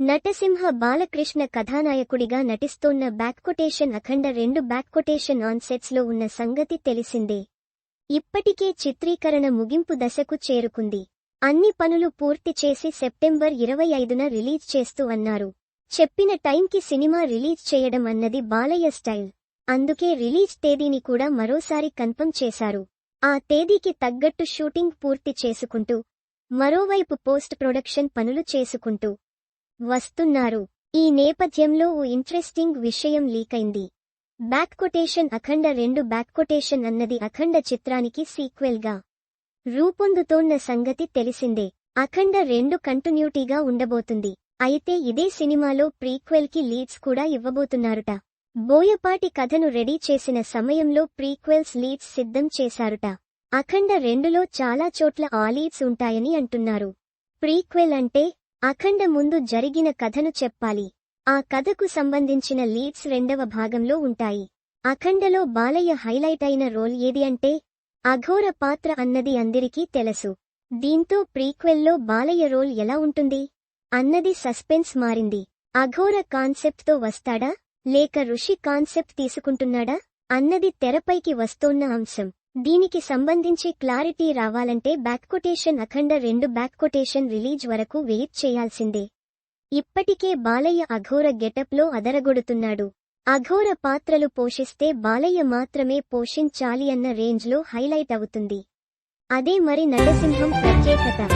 నటసింహ బాలకృష్ణ కథానాయకుడిగా నటిస్తోన్న back quotation Akhanda రెండు back quotation on సెట్స్లో ఉన్న సంగతి తెలిసిందే. ఇప్పటికే చిత్రీకరణ ముగింపు దశకు చేరుకుంది. అన్ని పనులు పూర్తి చేసి సెప్టెంబర్ ఇరవై ఐదున రిలీజ్ చేస్తూ అన్నారు. చెప్పిన టైంకి సినిమా రిలీజ్ చేయడం అన్నది బాలయ్య స్టైల్. అందుకే రిలీజ్ తేదీని కూడా మరోసారి కన్ఫర్మ్ చేశారు. ఆ తేదీకి తగ్గట్టు షూటింగ్ పూర్తి చేసుకుంటూ మరోవైపు పోస్ట్ ప్రొడక్షన్ పనులు చేసుకుంటూ వస్తున్నారు. ఈ నేపథ్యంలో ఓ ఇంట్రెస్టింగ్ విషయం లీకైంది బ్యాక్ కొటేషన్ అఖండ రెండు బ్యాక్ కొటేషన్ అన్నది అఖండ చిత్రానికి సీక్వెల్గా రూపొందుతోన్న సంగతి తెలిసిందే. అఖండ రెండు కంటిన్యూటీగా ఉండబోతుంది. అయితే ఇదే సినిమాలో ప్రీక్వెల్కి లీడ్స్ కూడా ఇవ్వబోతున్నారుట. బోయపాటి కథను రెడీ చేసిన సమయంలో ప్రీక్వెల్స్ లీడ్స్ సిద్ధం చేశారుట. అఖండ రెండులో చాలా చోట్ల ఆ లీడ్స్ ఉంటాయని అంటున్నారు. ప్రీక్వెల్ అంటే అఖండ ముందు జరిగిన కథను చెప్పాలి. ఆ కథకు సంబంధించిన లీడ్స్ రెండవ భాగంలో ఉంటాయి. అఖండలో బాలయ్య హైలైట్ అయిన రోల్ ఏది అంటే అఘోర పాత్ర అన్నది అందరికీ తెలుసు. దీంతో ప్రీక్వెల్లో బాలయ్య రోల్ ఎలా ఉంటుంది? అన్నది సస్పెన్స్ మారింది. అఘోర కాన్సెప్ట్తో వస్తాడా? లేక ఋషి కాన్సెప్ట్ తీసుకుంటున్నాడా? అన్నది తెరపైకి వస్తోన్న అంశం. దీనికి సంబంధించి క్లారిటీ రావాలంటే బ్యాక్ కొటేషన్ అఖండ రెండు బ్యాక్ కొటేషన్ రిలీజ్ వరకు వెయిట్ చేయాల్సిందే. ఇప్పటికే బాలయ్య అఘోర గెటప్లో అదరగొడుతున్నాడు. అఘోర పాత్రలు పోషిస్తే బాలయ్య మాత్రమే పోషించాలి అన్న రేంజ్లో హైలైట్ అవుతుంది. అదే మరి నరసింహం ప్రత్యేకత.